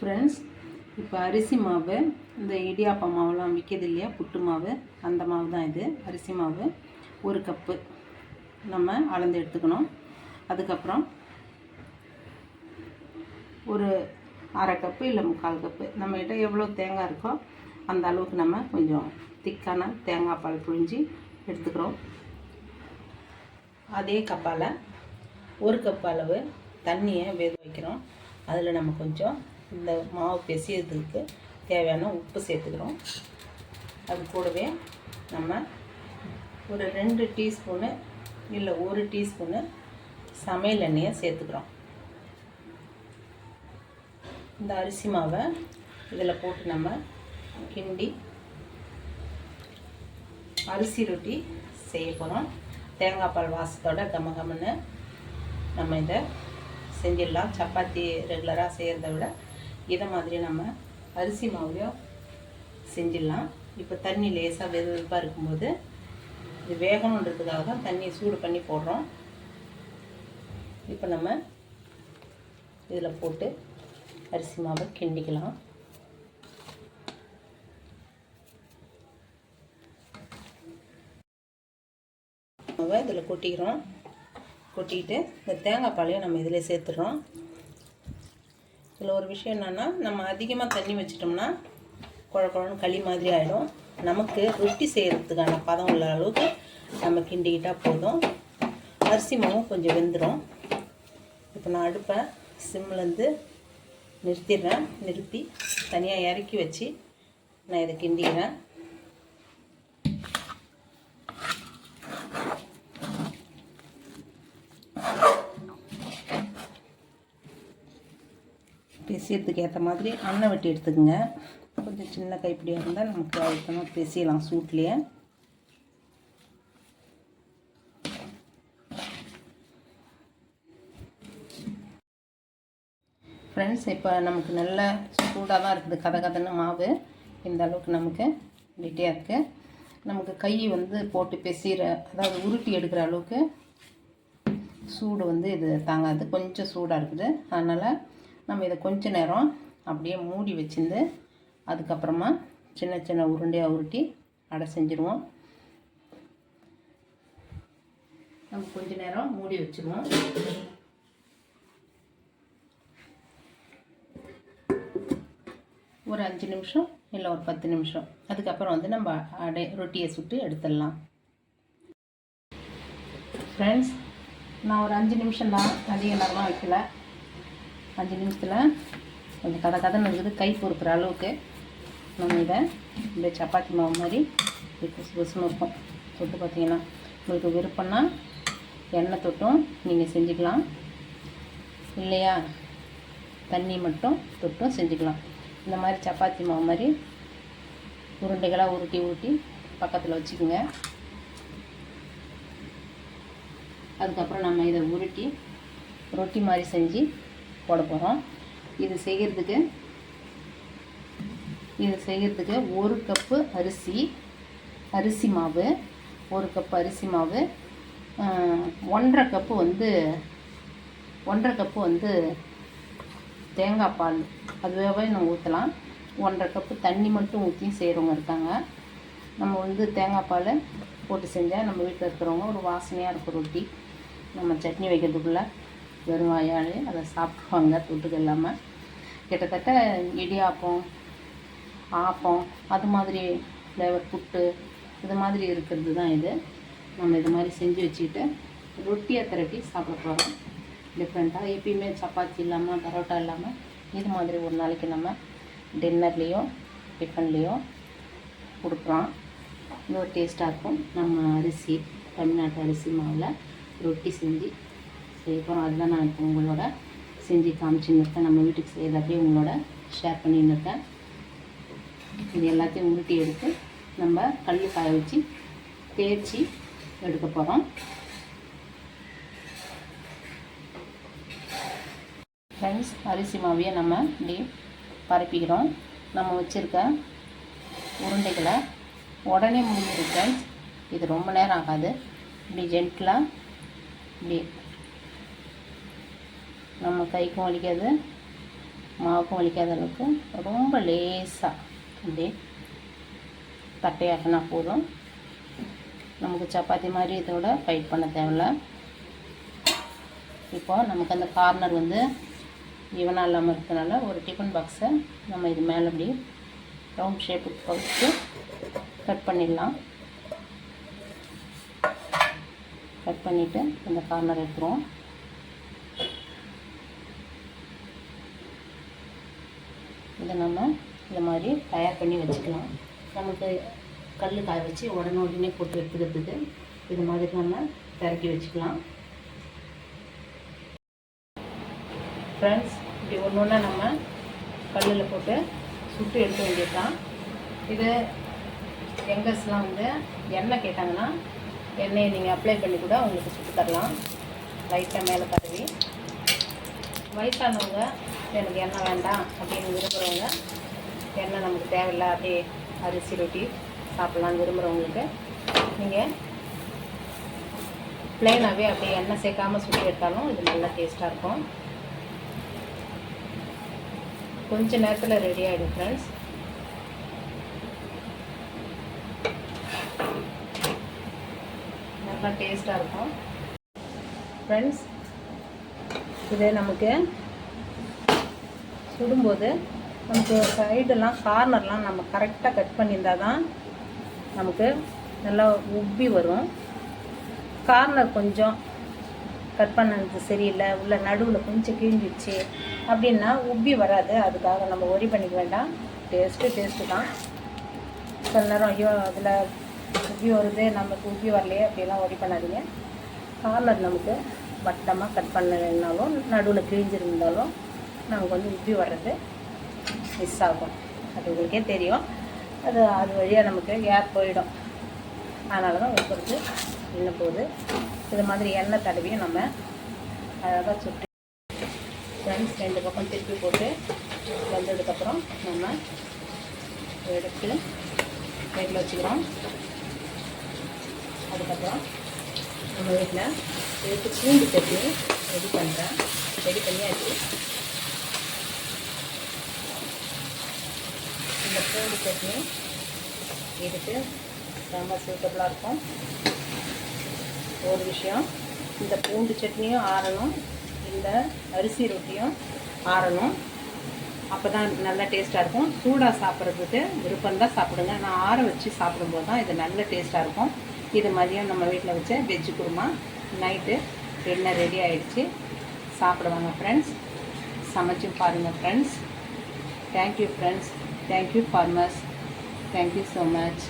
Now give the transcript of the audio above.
Friends இப்போ அரிசி மாவு இந்த இடியாப்பம் மாவுலாம் விற்கிது இல்லையா புட்டு மாவு அந்த மாவு தான் இது. அரிசி மாவு ஒரு கப்பு நம்ம அளந்து எடுத்துக்கணும். அதுக்கப்புறம் ஒரு அரை கப்பு இல்லை முக்கால் கப்பு நம்மகிட்ட எவ்வளோ தேங்காய் இருக்கோ அந்த அளவுக்கு நம்ம கொஞ்சம் திக்கான தேங்காய் பால் புழிஞ்சி எடுத்துக்கிறோம். அதே கப்பால் ஒரு கப் அளவு தண்ணியை வேக வைக்கிறோம். அதில் நம்ம கொஞ்சம் இந்த மாவு பெசியதுக்கு தேவையான உப்பு சேர்த்துக்கிறோம். அது கூடவே நம்ம ஒரு ரெண்டு டீஸ்பூனு இல்லை ஒரு டீஸ்பூனு சமையல் எண்ணெயை சேர்த்துக்கிறோம். இந்த அரிசி மாவை இதில் போட்டு நம்ம கிண்டி அரிசி ரொட்டி செய்ய போகிறோம். தேங்காய் பால் வாசத்தோட கம கமன்னு நம்ம இதை செஞ்சிடலாம். சப்பாத்தி ரெகுலராக செய்கிறத விட இதை மாதிரி நம்ம அரிசி மாவுலையும் செஞ்சிடலாம். இப்போ தண்ணி லேசாக வெது வெதுப்பாக இருக்கும்போது இது வேகணுன்றதுக்காக தான் தண்ணியை சூடு பண்ணி போடுறோம். இப்போ நம்ம இதில் போட்டு அரிசி மாவை கிண்டிக்கலாம். மாவை இதில் கொட்டிக்கிறோம். கொட்டிக்கிட்டு இந்த தேங்காய் பாலையும் நம்ம இதில் சேர்த்துடுறோம். இதில் ஒரு விஷயம் என்னென்னா நம்ம அதிகமாக தண்ணி வச்சிட்டோம்னா குழ குழன்னு களி மாதிரி ஆகிடும் நமக்கு ரொட்டி செய்கிறதுக்கான பதம் உள்ள அளவுக்கு நம்ம கிண்டிக்கிட்டால் போதும். அரிசி மாவும் கொஞ்சம் வெந்துடும் இப்போ நான் அடுப்பை சிம்லேருந்து நிறுத்திடுறேன். நிறுத்தி தனியாக இறக்கி வச்சு நான் இதை கிண்டிக்கிறேன். பிசையறதுக்கு ஏற்ற மாதிரி அன்னை வெட்டி எடுத்துக்கோங்க. கொஞ்சம் சின்ன கைப்பிடியாக இருந்தால் நமக்கு அழுத்தமாக பிசையலாம் சூட்லேயே. ஃப்ரெண்ட்ஸ் இப்போ நமக்கு நல்ல சூடாக தான் இருக்குது. கதை கதைன்னு மாவு. இந்த அளவுக்கு நமக்கு கெட்டியாக இருக்குது நமக்கு கை வந்து போட்டு பிசைகிற அதாவது உருட்டி எடுக்கிற அளவுக்கு சூடு வந்து இது தாங்காது. கொஞ்சம் சூடாக இருக்குது. அதனால் நம்ம இதை கொஞ்ச நேரம் அப்படியே மூடி வச்சுருந்து அதுக்கப்புறமா சின்ன சின்ன உருண்டையாக உருட்டி அடை செஞ்சுருவோம். நம்ம கொஞ்ச நேரம் மூடி வச்சுருவோம். ஒரு அஞ்சு நிமிஷம் இல்லை ஒரு பத்து நிமிஷம். அதுக்கப்புறம் வந்து நம்ம அடை ரொட்டியை சுட்டு எடுத்துடலாம். ஃப்ரெண்ட்ஸ் நான் ஒரு அஞ்சு நிமிஷம் தான் அதிக நேரமாக வைக்கல. அஞ்சு நிமிஷத்தில் கொஞ்சம் கதை கதை இருக்குது. கை பொறுக்கிற அளவுக்கு நம்ம இதை இந்த சப்பாத்தி மாவு மாதிரி புசு புசுன்னு இருக்கும் தொட்டு பார்த்தீங்கன்னா உங்களுக்கு விருப்பம்னா எண்ணெய் தொட்டும் நீங்கள் செஞ்சுக்கலாம். இல்லையா? தண்ணி மட்டும் தொட்டும் செஞ்சுக்கலாம். இந்த மாதிரி சப்பாத்தி மாவு மாதிரி உருண்டைகளாக உருட்டி உருட்டி பக்கத்தில் வச்சுக்கோங்க. அதுக்கப்புறம் நம்ம இதை உருட்டி ரொட்டி மாதிரி செஞ்சு போட போகிறோம் இது செய்கிறதுக்கு இது செய்கிறதுக்கு ஒரு கப்பு அரிசி அரிசி மாவு ஒரு கப்பு அரிசி மாவு ஒன்றரை கப்பு வந்து ஒன்றரை கப்பு வந்து தேங்காய் பால். அதுவாகவே நம்ம ஊற்றலாம் ஒன்றரை கப்பு தண்ணி மட்டும் ஊற்றி செய்கிறவங்க இருக்காங்க. நம்ம வந்து தேங்காய் பால் போட்டு செஞ்சால் நம்ம வீட்டில் இருக்கிறவங்க ஒரு வாசனையாக இருக்கும் ரொட்டி. நம்ம சட்னி வைக்கிறதுக்குள்ளே. வெறும் வாயாலே அதை சாப்பிடுவாங்க தொட்டுக்கு இல்லாமல் கிட்டத்தட்ட இடியாப்பம் ஆப்பம் அது மாதிரி ஃப்ளேவர் புட்டு இது மாதிரி இருக்கிறது தான் இது. நம்ம இது மாதிரி செஞ்சு வச்சுக்கிட்டு ரொட்டியை திரட்டி சாப்பிட போகிறோம் டிஃப்ரெண்ட்டாக எப்பயுமே சப்பாத்தி இல்லாமல் பரோட்டா இல்லாமல் இது மாதிரி ஒரு நாளைக்கு நம்ம டின்னர்லேயோ டிஃபன்லேயோ கொடுக்குறோம் இன்னொரு டேஸ்ட்டாக இருக்கும். நம்ம அரிசி தமிழ்நாட்டு அரிசி மாவில் ரொட்டி செஞ்சு செய்ய போகிறோம் அதுதான் நான் இப்போ உங்களோட செஞ்சு காமிச்சுன்னு இருக்கேன் நம்ம வீட்டுக்கு செய்யறது உங்களோட ஷேர் பண்ணின்னு இருக்கேன் இது எல்லாத்தையும் உருட்டி எடுத்து நம்ம கல் காய வச்சு தேய்ச்சி எடுக்க போகிறோம் ஃப்ரெண்ட்ஸ் அரிசி மாவியை நம்ம இப்படி பரப்பிக்கிறோம். நம்ம வச்சுருக்க உருண்டைகளை உடனே முடிஞ்சிடும் ஃப்ரெண்ட்ஸ் இது ரொம்ப நேரம் ஆகாது. இப்படி ஜென்டிலாக இப்படி நம்ம கைக்கும் வலிக்காது மாவுக்கும் வலிக்காத அளவுக்கு ரொம்ப லேசாக அப்படியே தட்டையாக்கினா போதும். நமக்கு சப்பாத்தி மாதிரி இதோட ஃபைட் பண்ண தேவையில்ல. இப்போ நமக்கு அந்த கார்னர் வந்து ஈவனாக இல்லாமல் இருக்கிறதுனால ஒரு டிஃபன் பாக்ஸை நம்ம இது மேலே அப்படி ரவுண்ட் ஷேப்புக்கு பகுத்து கட் பண்ணிடலாம். கட் பண்ணிவிட்டு அந்த கார்னர் எடுத்துருவோம். வந்து நம்ம இந்த மாதிரி தயார் பண்ணி வச்சுக்கலாம். நமக்கு கல் காய வச்சு உடனே உடனே போட்டு எடுத்துக்கிறதுக்கு இது மாதிரி நம்ம திறக்கி வச்சுக்கலாம். ஃப்ரெண்ட்ஸ் இப்படி ஒன்று ஒன்றா நம்ம கல்லில் போட்டு சுட்டு எடுக்க வேண்டியது தான் இது யங்கர்ஸ்லாம் வந்து எண்ணெய் கேட்டாங்கன்னா எண்ணெயை நீங்கள் அப்ளை பண்ணி கூட உங்களுக்கு சுட்டு தரலாம். லைட்டாக மேலே தடவி. வயசானவங்க எனக்கு எண்ணெய் வேண்டாம் அப்படின்னு விரும்புகிறவங்க எண்ணெய் நமக்கு தேவையில்ல அப்படியே அரிசி ரொட்டி சாப்பிட்லான்னு விரும்புகிறவங்களுக்கு நீங்கள் ப்ளைனாகவே அப்படியே எண்ணெய் சேர்க்காமல் சுட்டி எடுத்தாலும் இது நல்லா டேஸ்ட்டாக இருக்கும். கொஞ்ச நேரத்தில் ரெடி ஆகிடும் ஃப்ரெண்ட்ஸ் நல்லா டேஸ்ட்டாக இருக்கும். ஃப்ரெண்ட்ஸ் இது நமக்கு சுடும்போது நமக்கு சைடெல்லாம் கார்னர்லாம் நம்ம கரெக்டாக கட் பண்ணியிருந்தால் தான் நமக்கு நல்லா உப்பி வரும். கார்னர் கொஞ்சம் கட் பண்ணது சரியில்லை. உள்ள நடுவில் கொஞ்சம் கிழிஞ்சிச்சு அப்படின்னா உப்பி வராது. அதுக்காக நம்ம ஒரி பண்ணிக்க வேண்டாம். டேஸ்ட்டு டேஸ்ட்டு தான். சில நேரம் ஐயோ அதில் உப்பி வருது நமக்கு உப்பி வரலையே அப்படிலாம் ஒரி பண்ணாதீங்க. கார்னர் நமக்கு வட்டமாக கட் பண்ணலைனாலும் நடுவில் கிழிஞ்சிருந்தாலும் நமக்கு வந்து உப்பி வர்றது மிஸ் ஆகும். அது உங்களுக்கே தெரியும். அது அது வழியாக நமக்கு ஏர் போயிடும். அதனால தான் உப்புறது இன்னும் போகுது. இது மாதிரி எண்ணெய் தடவியும் நம்ம அழகாக சுட்டி ஃப்ரெண்ட்ஸ் ரெண்டு பக்கம் திருப்பி போட்டு வந்ததுக்கப்புறம் நம்ம எடுத்து வீட்டில் வச்சுக்கிறோம். அதுக்கப்புறம் நம்ம வீட்டில் எடுத்து பூண்டு சட்னி ரெடி பண்ணுறேன் ரெடி பண்ணியாச்சு இந்த பூண்டு சட்னி இதுக்கு ரொம்ப சூட்டபுளாக இருக்கும். ஒரு விஷயம் இந்த பூண்டு சட்னியும் ஆறணும் இந்த அரிசி ரொட்டியும் ஆறணும். அப்போ தான் நல்லா டேஸ்ட்டாக இருக்கும். சூடாக சாப்பிட்றதுக்கு விருப்பம் தான் சாப்பிடுங்க. நான் ஆற வச்சு சாப்பிடும்போது தான் இது நல்ல டேஸ்ட்டாக இருக்கும். இது மதியம் நம்ம வீட்டில் வச்ச வெஜ்ஜு குருமா. நைட்டு என்ன ரெடி ஆகிடுச்சு சாப்பிடுவாங்க ஃப்ரெண்ட்ஸ் சமைச்சும் பாருங்கள் friends thank you friends thank you farmers thank you so much